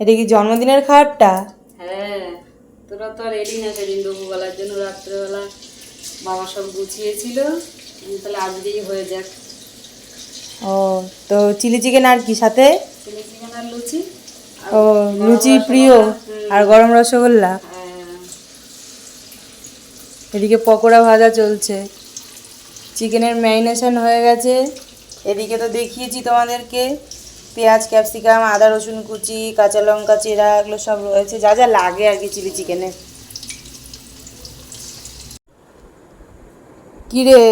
এটা কি জন্মদিনের খাবারটা? হ্যাঁ তোরা তো আর এলি না সেদিন দুপুরবেলার জন্য রাত্রেবেলা। বাবা সব গুছিয়েছিল। তাহলে আজকেই হয়ে যাক। ও তো চিলি চিকেন আর কি সাথে? চিলি চিকেন আর লুচি। ও লুচি প্রিয় আর গরম রসগোল্লা? হ্যাঁ, এদিকে পকোড়া ভাজা চলছে। চিকেনের ম্যারিনেশন হয়ে গেছে। এদিকে তো দেখিয়েছি তোমাদেরকে। পেঁয়াজ ক্যাপসিকাম আদা রসুন কুচি কাঁচা লঙ্কা চেরা এগুলো সব রয়েছে। যা যা লাগে আর কি চিলি চিকেনে। কিরে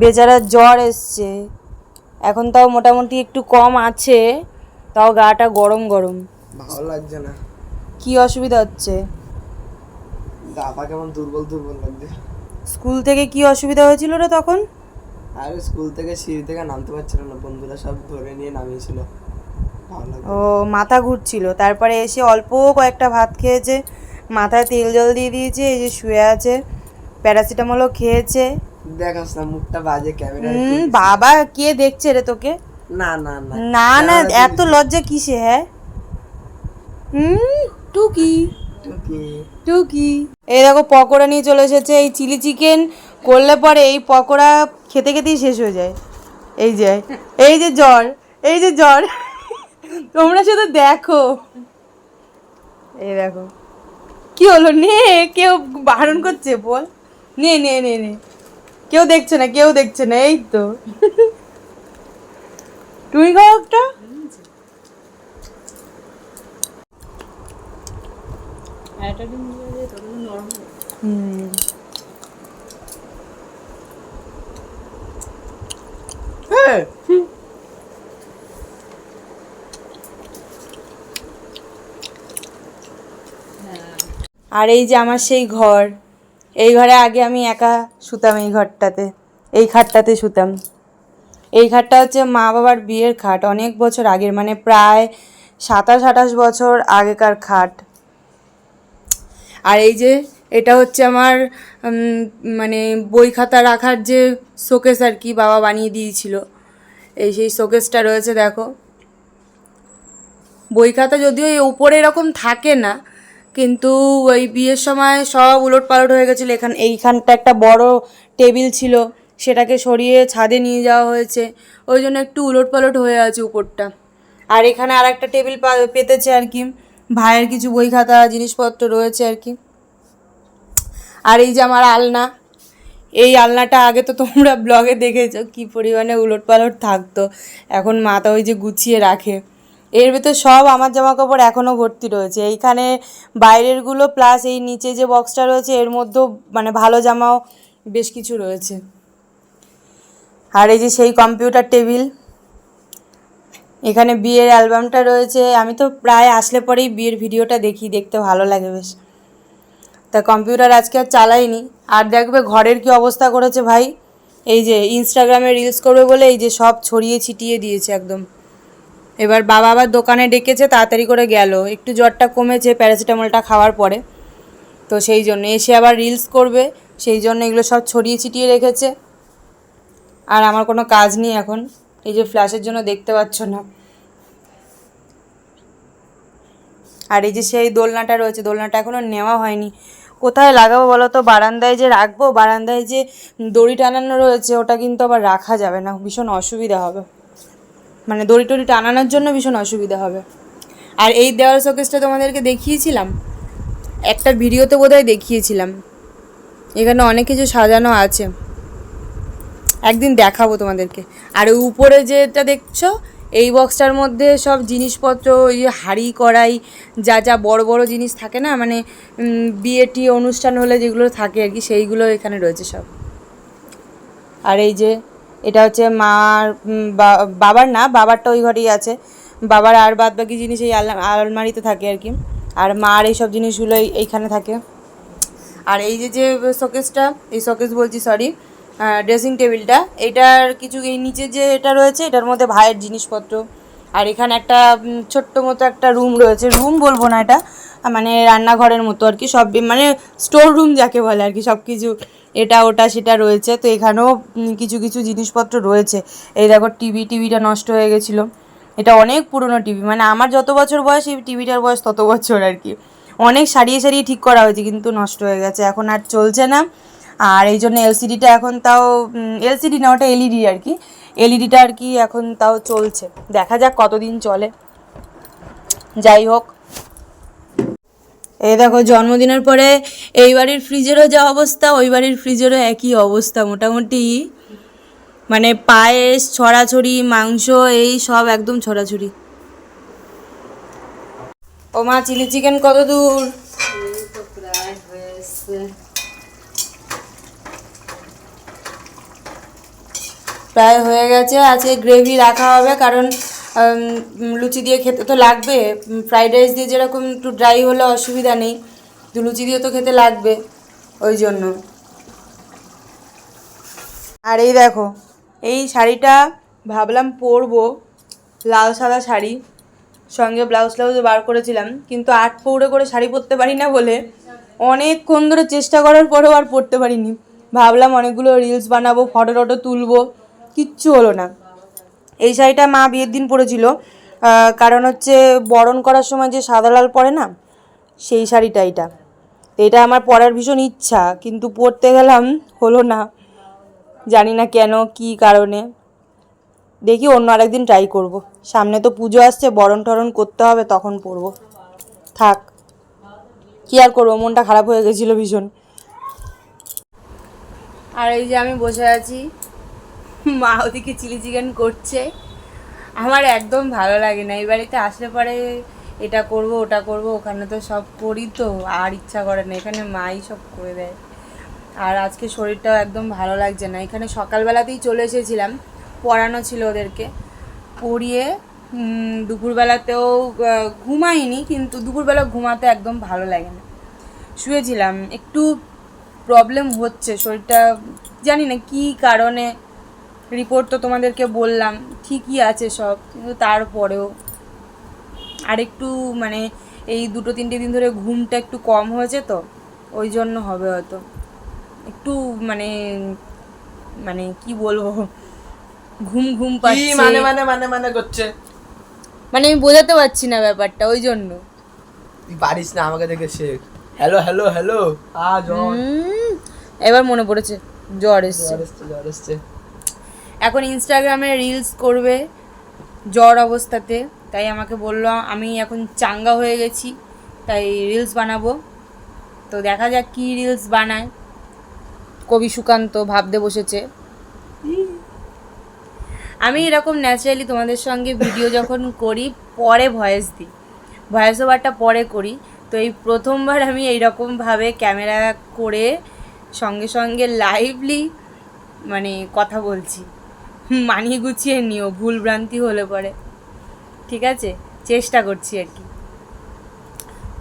বেচারা জ্বর এসছে। এখন তাও মোটামুটি একটু কম আছে তাও গাটা গরম গরম। ভালো লাগছে না। কি অসুবিধা হচ্ছে? গা পা কেমন দুর্বল দুর্বল লাগছে। স্কুল থেকে কি অসুবিধা হয়েছিল রে তখন? আর স্কুল থেকে সিঁড়ি থেকে নামতে পারছিল না বন্ধুরা সব ধরে নিয়ে নামিয়েছিল। ও মাথা ঘুরছিল। তারপরে এসে অল্প কয়েকটা ভাত খেয়েছে মাথায় তেল জল দিয়ে দিয়েছে এই যে শুয়ে আছে প্যারাসিটামলও খেয়েছে। দেখাস না মুখটা বাজে ক্যামেরা বাবা কে দেখছে রে তোকে? না না না। না না এত লজ্জা কিসে হ্যাঁ? হুম টুকি। টুকি। টুকি। এই দেখো পকোড়া নিয়ে চলে এসেছে এই চিলি চিকেন। করলে পরে এই পকোড়া খেতে খেতেই শেষ হয়ে যায়। এই যে এই যে জ্বর এই যে জ্বর। তোমরা শুধু দেখো। এই দেখো। কি হলো? নে কেউ বারণ করছে বল। নে নে নে নে। কেউ দেখছে না কেউ দেখছে না এই তো। তুমি খাও একটা। হুম। হ্যাঁ। আর এই যে আমার সেই ঘর, এই ঘরে আগে আমি একা শুতাম এই ঘরটাতে, এই খাটটাতে শুতাম। এই খাটটা হচ্ছে মা বাবার বিয়ের খাট, অনেক বছর আগের মানে প্রায় সাতাশ আঠাশ বছর আগেকার খাট। আর এই যে এটা হচ্ছে আমার মানে বই খাতা রাখার যে শোকেস আর কি বাবা বানিয়ে দিয়েছিল। এই সেই শোকেসটা রয়েছে, দেখো। বই খাতা যদিও এই উপরে এরকম থাকে না, কিন্তু ওই বিয়ের সময় সব উলট পালট হয়ে গেছিল। এখান, এইখানটা একটা বড় টেবিল ছিল, সেটাকে সরিয়ে ছাদে নিয়ে যাওয়া হয়েছে। ওই জন্য একটু উলট পালট হয়ে আছে উপরটা। আর এখানে আর একটা টেবিল পেতেছে আর কি। ভাইয়ের কিছু বই খাতা, জিনিসপত্র রয়েছে আর কি। আর এই যে আমার আলনা, এই আলনাটা আগে তো তোমরা ব্লগে দেখেছ, কি পরিমাণে উলট পালট থাকতো। এখন মাথা ওই যে গুছিয়ে রাখে। এর ভেতর সব আমার জামা কাপড় এখনও ভর্তি রয়েছে। এইখানে বাইরেরগুলো প্লাস এই নিচে যে বক্সটা রয়েছে, এর মধ্যেও মানে ভালো জামাও বেশ কিছু রয়েছে। আর এই যে সেই কম্পিউটার টেবিল এখানে বিয়ের অ্যালবামটা রয়েছে। আমি তো প্রায় আসলে পরেই বিয়ের ভিডিওটা দেখি, দেখতে ভালো লাগে বেশ। তা কম্পিউটার আজকে আর চালাইনি আর দেখবে ঘরের কি অবস্থা করেছে ভাই? এই যে ইনস্টাগ্রামে রিলস করবে বলে এই যে সব ছড়িয়ে ছিটিয়ে দিয়েছে একদম। এবার বাবা আবার দোকানে ডেকেছে, তাড়াতাড়ি করে গেল। একটু জ্বরটা কমেছে, প্যারাসিটামলটা খাওয়ার পরে। তো সেই জন্য এসে আবার রিলস করবে, সেই জন্য এগুলো সব ছড়িয়ে ছিটিয়ে রেখেছে। আর আমার কোনো কাজ নেই এখন। এই যে ফ্ল্যাশের জন্য দেখতে পাচ্ছ না। আর এই যে সেই দোলনাটা রয়েছে, দোলনাটা এখনও নেওয়া হয়নি। কোথায় লাগাবো বলো তো বারান্দায় যে রাখব, বারান্দায় যে দড়ি টানানো রয়েছে, ওটা কিন্তু আবার রাখা যাবে না। ভীষণ অসুবিধা হবে। মানে দড়ি টড়ি টানানোর জন্য ভীষণ অসুবিধা হবে। আর এই দেওয়াল শোকেসটা তোমাদেরকে দেখিয়েছিলাম? একটা ভিডিওতে বোধহয় দেখিয়েছিলাম। এখানে অনেক কিছু সাজানো আছে। একদিন দেখাবো তোমাদেরকে। আর উপরে যেটা দেখছ এই বক্সটার মধ্যে সব জিনিসপত্র ওই হাঁড়ি কড়াই যা যা বড় বড় জিনিস থাকে না মানে উম, বিয়ে টিয়ে অনুষ্ঠান হলে যেগুলো থাকে আর কি সেইগুলো এখানে রয়েছে সব। আর এই যে এটা হচ্ছে মার বাবার না বাবারটা ওই ঘরেই আছে। বাবার আর বাদ বাকি জিনিস এই আলমারিতে থাকে আর কি। আর মার এইসব জিনিসগুলো এই- এইখানে থাকে। আর এই যে যে শোকেসটা এই শোকেস বলছি সরি ড্রেসিং টেবিলটা এটার কিছু এই নিচে যে এটা রয়েছে, এটার মধ্যে ভাইয়ের জিনিসপত্র। আর এখানে একটা ছোট্ট মতো একটা রুম রয়েছে। রুম বলব না এটা মানে রান্নাঘরের মতো আর কি। সব মানে স্টোর রুম যাকে বলে আর কি, সব কিছু এটা, ওটা, সেটা রয়েছে। তো এখানেও কিছু কিছু জিনিসপত্র রয়েছে। এই দেখো টিভি টিভিটা নষ্ট হয়ে গেছিল। এটা অনেক পুরনো টিভি মানে আমার যত বছর বয়স, এই টিভিটার বয়স তত বছর আর কি। অনেক সারিয়ে সারিয়ে ঠিক করা হয়েছে, কিন্তু নষ্ট হয়ে গেছে। এখন আর চলছে না। আর এই জন্য এলসিডিটা এখন তাও এলসিডি না, ওটা এলইডি আর কি। এলইডিটা আর কি এখন তাও চলছে। দেখা যাক কতদিন চলে। যাই হোক। এই দেখো, জন্মদিনের পরে এই বাড়ির ফ্রিজেরও যা অবস্থা, ওই বাড়ির ফ্রিজেরও একই অবস্থা মোটামুটি। মানে পায়েস, ছড়াছড়ি, মাংস, এই সব একদম ছড়াছড়ি। ও মা, চিলি চিকেন কত দূর এই তো প্রায় হয়ে এসছে প্রায় হয়ে গেছে। আজকে গ্রেভি রাখা হবে কারণ লুচি দিয়ে খেতে তো লাগবে। ফ্রাইড রাইস দিয়ে যেরকম একটু ড্রাই হলে অসুবিধা নেই। তো লুচি দিয়ে তো খেতে লাগবে ওই জন্য। আর এই দেখো, এই শাড়িটা ভাবলাম পরবো, লাল সাদা শাড়ি। সঙ্গে ব্লাউজ ট্লাউজ বার করেছিলাম, কিন্তু আট পৌড়ে করে শাড়ি পরতে পারি না বলে অনেকক্ষণ ধরে চেষ্টা করার পরেও আর পরতে পারিনি। ভাবলাম অনেকগুলো রিলস বানাবো ফটো টটো তুলবো। কিচ্ছু হলো না। এই শাড়িটা মা বিয়ের দিন পরেছিল। কারণ হচ্ছে বরণ করার সময় যে সাদা লাল পরে না, সেই শাড়িটা এটা। এটা আমার পরার ভীষণ ইচ্ছা, কিন্তু পরতে গেলাম, হলো না। জানি না কেন, কি কারণে। দেখি অন্য আরেকদিন ট্রাই করব। সামনে তো পুজো আসছে, বরণ টরণ করতে হবে, তখন পরবো। থাক, কি আর করব, মনটা খারাপ হয়ে গেছিল ভীষণ। আর এই যে আমি বসে আছি মা ওদিকে চিলি চিকেন করছে। আমার একদম ভালো লাগে না। এই বাড়িতে আসলে পরে এটা করব, ওটা করব, ওখানে তো সব করি তো, আর ইচ্ছা করে না। এখানে মাই সব করে দেয়। আর আজকে শরীরটাও একদম ভালো লাগছে না। এখানে সকালবেলাতেই চলে এসেছিলাম, পড়ানো ছিল ওদেরকে। পড়িয়ে দুপুরবেলাতেও ঘুমাইনি, কিন্তু দুপুরবেলা ঘুমাতে একদম ভালো লাগে না। শুয়েছিলাম। একটু প্রবলেম হচ্ছে, শরীরটা জানি না কী কারণে রিপোর্ট তো তোমাদেরকে বললাম ঠিকই আছে সব কিন্তু তারপরেও আর একটু মানে এই দুটো তিনটে দিন ধরে ঘুমটা একটু কম হয়েছে তো ওই জন্য হবে হয়তো। একটু মানে মানে কি বলব ঘুম ঘুম পাচ্ছে। মানে মানে মানে মানে করছে? মানে আমি বোঝাতে পারছি না ব্যাপারটা ওই জন্য। তুই পারিস না আমাকে দেখে শেখ হ্যালো হ্যালো হ্যালো আ জ্বর। এবার মনে পড়েছে জ্বর এসছে। জ্বর এসছে জ্বর এসছে। এখন ইনস্টাগ্রামে রিলস করবে জ্বর অবস্থাতে, তাই আমাকে বলল, আমি এখন চাঙ্গা হয়ে গেছি, তাই রিলস বানাবো। তো দেখা যাক কী রিলস বানায়। কবি সুকান্ত ভাবতে বসেছে। আমি এরকম ন্যাচারালি তোমাদের সঙ্গে ভিডিও যখন করি, পরে ভয়েস দিই। ভয়েস ওভারটা পরে করি। তো এই প্রথমবার আমি এইরকমভাবে ক্যামেরা করে সঙ্গে সঙ্গে লাইভলি মানে কথা বলছি। মানিয়ে গুছিয়ে নিও, ভুল ভ্রান্তি হলে পরে। ঠিক আছে? চেষ্টা করছি আর কি।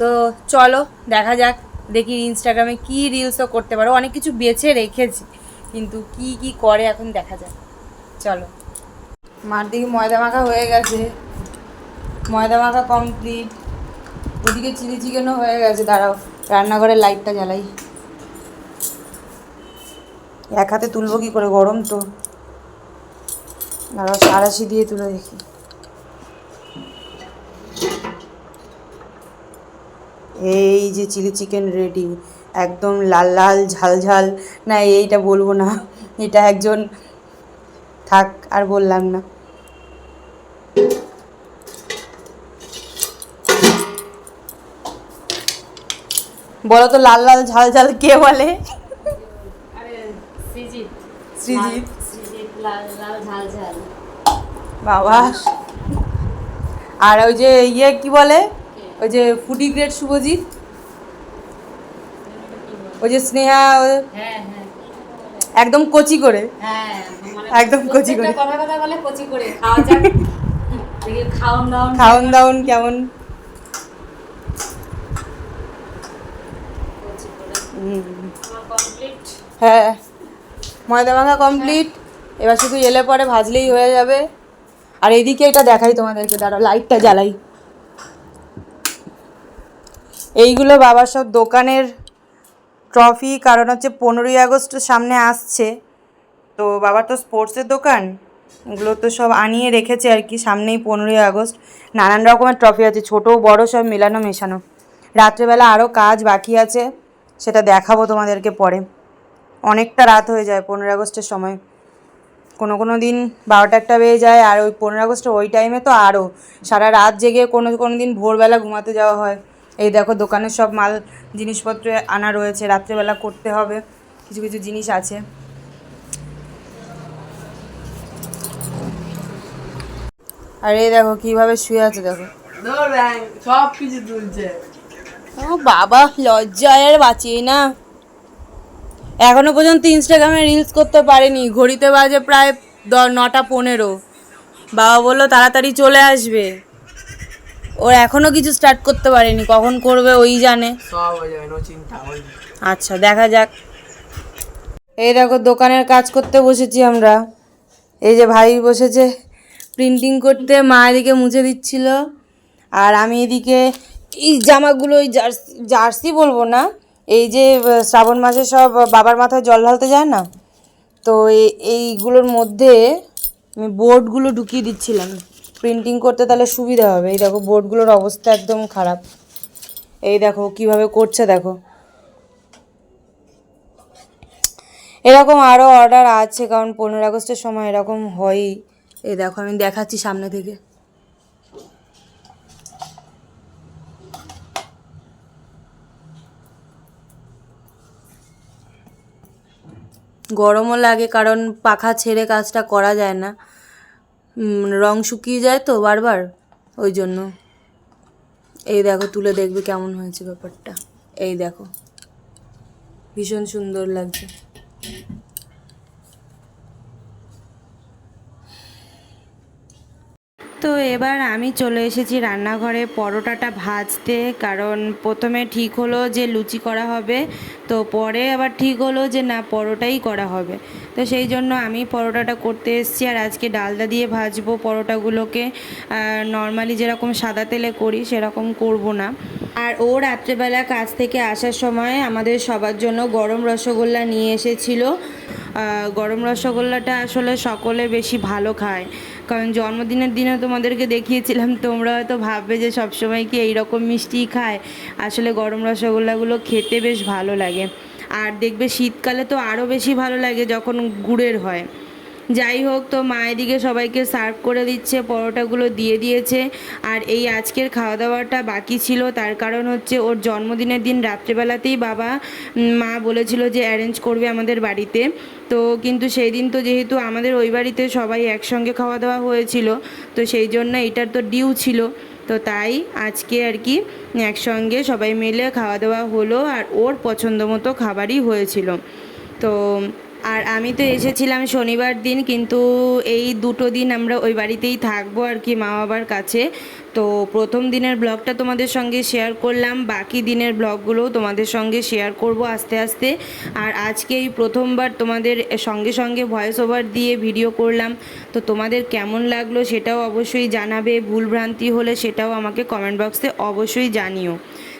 তো চলো, দেখা যাক, দেখি ইনস্টাগ্রামে কি রিলসও করতে পারো। অনেক কিছু বেছে রেখেছি, কিন্তু কি কি করে এখন দেখা যাক। চলো। মার দিকে ময়দা মাখা হয়ে গেছে। ময়দা মাখা কমপ্লিট ওদিকে চিলি চিকেনও হয়ে গেছে, দাঁড়াও। রান্নাঘরের লাইটটা জ্বালাই। এক হাতে তুলবো কি করে? গরম তো। দাঁড়াও সারাশি দিয়ে তুলে দেখি। এই যে চিলি চিকেন রেডি একদম লাল লাল ঝাল ঝাল। না এইটা বলব না এটা একজন থাক আর বললাম না। বলো তো লাল লাল ঝাল ঝাল কে বলে? আরে সৃজিত বাবা। আর ওই যে ইয়ে কি বলে? ওই যে ফুডি গ্রেড শুভজিৎ? ওই যে স্নেহা হ্যাঁ হ্যাঁ। একদম কচি করে। হ্যাঁ মানে একদম কচি করে। খাওন দাওন কেমন? হ্যাঁ। ময়দা মাখা কমপ্লিট এবার শুধু এলে পরে ভাজলেই হয়ে যাবে। আর এদিকে এটা দেখাই তোমাদেরকে, দাঁড়াও, লাইটটা জ্বালাই। এইগুলো বাবার সব দোকানের ট্রফি, কারণ হচ্ছে পনেরোই আগস্ট সামনে আসছে। তো বাবার তো স্পোর্টসের দোকান, ওগুলো তো সব আনিয়ে রেখেছে আর কি সামনেই পনেরোই আগস্ট। নানান রকমের ট্রফি আছে, ছোট, বড়, সব মেলানো, মেশানো। রাত্রেবেলা আরও কাজ বাকি আছে, সেটা দেখাবো তোমাদেরকে পরে। অনেকটা রাত হয়ে যায় পনেরোই আগস্টের সময়। কোনো কোনো দিন বারোটা একটা বেজে যায় আর ওই পনেরো আগস্টের ওই টাইমে তো আরও সারা রাত জেগে কোনো কোনো দিন ভোরবেলা ঘুমাতে যাওয়া হয়। এই দেখো দোকানের সব মাল জিনিসপত্র আনা রয়েছে রাত্রেবেলা করতে হবে কিছু কিছু জিনিস আছে। আর এই দেখো কীভাবে শুয়ে আছে দেখো। সব কিছু তুলছে। ও বাবা লজ্জায় আর বাঁচিয়ে না। এখনও পর্যন্ত ইনস্টাগ্রামে রিলস করতে পারেনি। ঘড়িতে বাজে প্রায় দ নটা পনেরো। বাবা বলল তাড়াতাড়ি চলে আসবে। ওর এখনও কিছু স্টার্ট করতে পারেনি। কখন করবে ওই জানে। আচ্ছা দেখা যাক। এই দেখো দোকানের কাজ করতে বসেছি আমরা। এই যে ভাই বসেছে প্রিন্টিং করতে মা এদিকে মুছে দিচ্ছিল। আর আমি এদিকে এই জামাগুলো ওই জার্সি জার্সি বলব না এই যে শ্রাবণ মাসে সব বাবার মাথায় জল ঢালতে যায় না? তো এই- এইগুলোর মধ্যে আমি বোর্ডগুলো ঢুকিয়ে দিচ্ছিলাম। প্রিন্টিং করতে তাহলে সুবিধা হবে। এই দেখো, বোর্ডগুলোর অবস্থা একদম খারাপ। এই দেখো, কীভাবে করছে দেখো। এরকম আরও অর্ডার আছে, কারণ পনেরো আগস্টের সময় এরকম হয়ই। এই দেখো, আমি দেখাচ্ছি সামনে থেকে। গরমও লাগে, কারণ পাখা ছেড়ে কাজটা করা যায় না। রং শুকিয়ে যায় তো বারবার, ওই জন্য। এই দেখো, তুলে দেখবে কেমন হয়েছে ব্যাপারটা। এই দেখো, ভীষণ সুন্দর লাগছে। তো এবার আমি চলে এসেছি রান্নাঘরে পরোটাটা ভাজতে, কারণ প্রথমে ঠিক হলো যে লুচি করা হবে, তো পরে আবার ঠিক হলো যে না, পরোটাই করা হবে। তো সেই জন্য আমি পরোটাটা করতে এসেছি, আর আজকে ডালদা দিয়ে ভাজবো পরোটাগুলোকে। নর্মালি যেরকম সাদা তেলে করি, সেরকম করব না। আর ও রাত্রেবেলা কাজ থেকে আসার সময় আমাদের সবার জন্য গরম রসগোল্লা নিয়ে এসেছিল। গরম রসগোল্লাটা আসলে সকলে বেশি ভালো খায়। কারণ জন্মদিনের দিনে তোমাদেরকে দেখিয়েছিলাম, তোমরা হয়তো ভাববে যে সবসময় কি এইরকম মিষ্টি খায়। আসলে গরম রসগোল্লাগুলো খেতে বেশ ভালো লাগে। আর দেখবে শীতকালে তো আরও বেশি ভালো লাগে যখন গুড়ের হয়। যাই হোক, তো মা এদিকে সবাইকে সার্ভ করে দিচ্ছে, পরোটাগুলো দিয়ে দিয়েছে। আর এই আজকের খাওয়া দাওয়াটা বাকি ছিল, তার কারণ হচ্ছে ওর জন্মদিনের দিন রাত্রেবেলাতেই বাবা মা বলেছিল যে অ্যারেঞ্জ করবে আমাদের বাড়িতে। তো কিন্তু সেই দিন তো যেহেতু আমাদের ওই বাড়িতে সবাই একসঙ্গে খাওয়া দাওয়া হয়েছিল, তো সেই জন্য এটার তো ডিউ ছিল। তো তাই আজকে আর কি একসঙ্গে সবাই মিলে খাওয়া দাওয়া হলো, আর ওর পছন্দ মতো খাবারই হয়েছিল। তো আর আমি তো এসেছিলাম শনিবার দিন, কিন্তু এই দুটো দিন আমরা ওই বাড়িতেই থাকব আর কি মা বাবার কাছে। তো প্রথম দিনের ব্লগটা তোমাদের সঙ্গে শেয়ার করলাম, বাকি দিনের ব্লগগুলোও তোমাদের সঙ্গে শেয়ার করব আস্তে আস্তে। আর আজকে এই প্রথমবার তোমাদের সঙ্গে সঙ্গে ভয়েস ওভার দিয়ে ভিডিও করলাম, তো তোমাদের কেমন লাগল সেটাও অবশ্যই জানাবে, ভুলভ্রান্তি হলে সেটাও আমাকে কমেন্ট বক্সে অবশ্যই জানিও।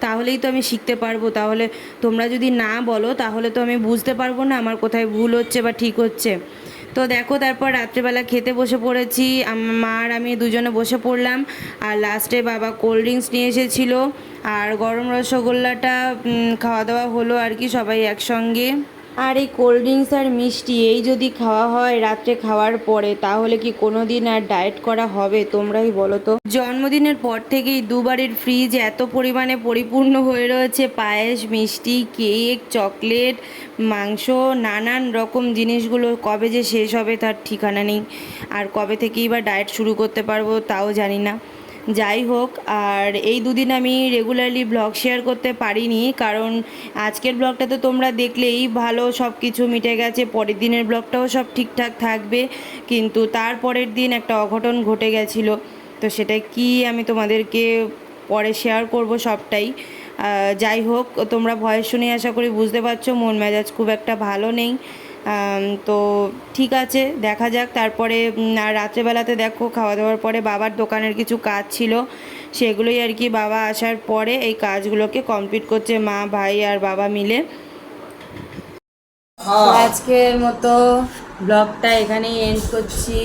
তাহলেই তো আমি শিখতে পারব। তাহলে তোমরা যদি না বলো, তাহলে তো আমি বুঝতে পারব না আমার কোথায় ভুল হচ্ছে বা ঠিক হচ্ছে। তো দেখো, তারপর রাত্রেবেলা খেতে বসে পড়েছি। মা আর আমি দুজনে বসে পড়লাম। আর লাস্টে বাবা কোল্ড ড্রিঙ্কস নিয়ে এসেছিল। আর গরম রসগোল্লাটা খাওয়া দাওয়া হলো আর কি সবাই একসঙ্গে। আর এই কোল্ড ড্রিঙ্কস আর মিষ্টি এই যদি খাওয়া হয় রাত্রে খাওয়ার পরে, তাহলে কি কোনো দিন আর ডায়েট করা হবে তোমরাই বলো তো? জন্মদিনের পর থেকেই দুবারের ফ্রিজ এত পরিমাণে পরিপূর্ণ হয়ে রয়েছে। পায়েস, মিষ্টি, কেক, চকলেট, মাংস, নানান রকম জিনিসগুলো কবে যে শেষ হবে তার ঠিকানা নেই। আর কবে থেকেই বা ডায়েট শুরু করতে পারব তাও জানি না। যাই হোক, আর এই দুদিন আমি রেগুলারলি ব্লগ শেয়ার করতে পারিনি, কারণ আজকের ব্লগটা তো তোমরা দেখলেই ভালো সব কিছু মিটে গেছে, পরের দিনের ব্লগটাও সব ঠিকঠাক থাকবে, কিন্তু তারপরের দিন একটা অঘটন ঘটে গেছিল। তো সেটা কি আমি তোমাদেরকে পরে শেয়ার করব সবটাই। যাই হোক, তোমরা ভয়েস শুনে আশা করি বুঝতে পারছ, মন মেজাজ খুব একটা ভালো নেই। তো ঠিক আছে দেখা যাক। তারপরে আর রাত্রেবেলাতে দেখো খাওয়া দাওয়ার পরে বাবার দোকানের কিছু কাজ ছিল। সেগুলোই আর কি বাবা আসার পরে এই কাজগুলোকে কমপ্লিট করছে মা ভাই আর বাবা মিলে। আজকের মতো ব্লগটা এখানেই এন্ড করছি।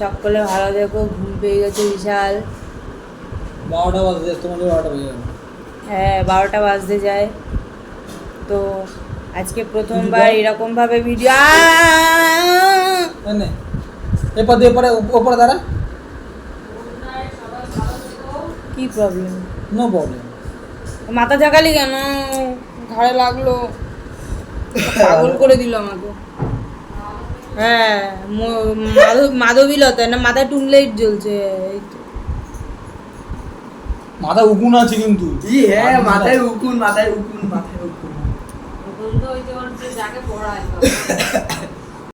সকলে ভালো দেখো ঘুম পেয়ে গেছে বিশাল। বারোটা বাজে তোমার বারোটা বেজে হ্যাঁ বারোটা বাজতে যায়। তো আজকে প্রথমবার এরকমভাবে ভিডিও। তাই না। এরপর দিয়ে পরে ওপরে দাঁড়া। কি প্রবলেম নো প্রবলেম মাথা ঝাঁকালি কেন? ঘাড়ে লাগল। পাগল করে দিল আমাকে। হ্যাঁ মাধবীলতা না মাথায় টুনলাইট জ্বলছে এই তো। মাথা উকুন আছে কিন্তু। হ্যাঁ মাথায় উকুন মাথায় উকুন মাথায় উকুন। বন্ধু ওই যে ওর যাকে পড়ায়